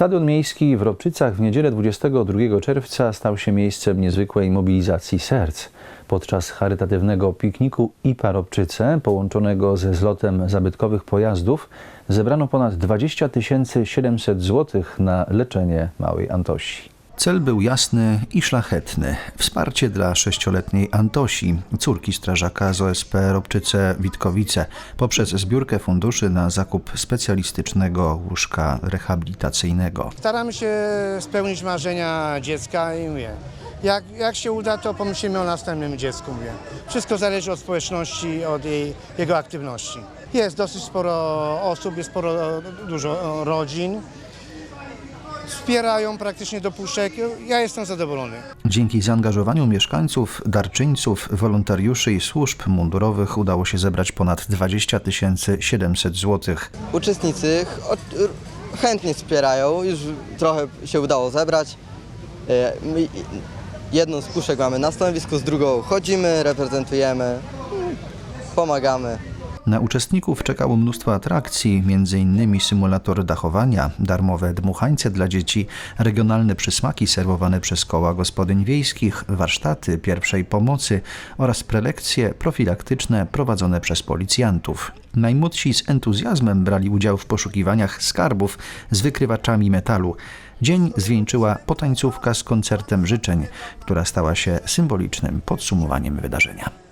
Stadion miejski w Robczycach w niedzielę 22 czerwca stał się miejscem niezwykłej mobilizacji serc. Podczas charytatywnego pikniku IPA Robczyce, połączonego ze zlotem zabytkowych pojazdów, zebrano ponad 20 700 zł na leczenie małej Antosi. Cel był jasny i szlachetny. Wsparcie dla sześcioletniej Antosi, córki strażaka z OSP Robczyce Witkowice, poprzez zbiórkę funduszy na zakup specjalistycznego łóżka rehabilitacyjnego. Staramy się spełnić marzenia dziecka i mówię, jak, jak się uda, to pomyślimy o następnym dziecku. Mówię. Wszystko zależy od społeczności, od jej, jego aktywności. Jest dosyć sporo osób, jest sporo, dużo rodzin. Wspierają praktycznie do puszek. Ja jestem zadowolony. Dzięki zaangażowaniu mieszkańców, darczyńców, wolontariuszy i służb mundurowych udało się zebrać ponad 20 700 zł. Uczestnicy chętnie wspierają, już trochę się udało zebrać. E, Jedną z puszek mamy na stanowisku, z drugą chodzimy, reprezentujemy, pomagamy. Na uczestników czekało mnóstwo atrakcji, m.in. symulator dachowania, darmowe dmuchańce dla dzieci, regionalne przysmaki serwowane przez koła gospodyń wiejskich, warsztaty pierwszej pomocy oraz prelekcje profilaktyczne prowadzone przez policjantów. Najmłodsi z entuzjazmem brali udział w poszukiwaniach skarbów z wykrywaczami metalu. Dzień zwieńczyła potańcówka z koncertem życzeń, która stała się symbolicznym podsumowaniem wydarzenia.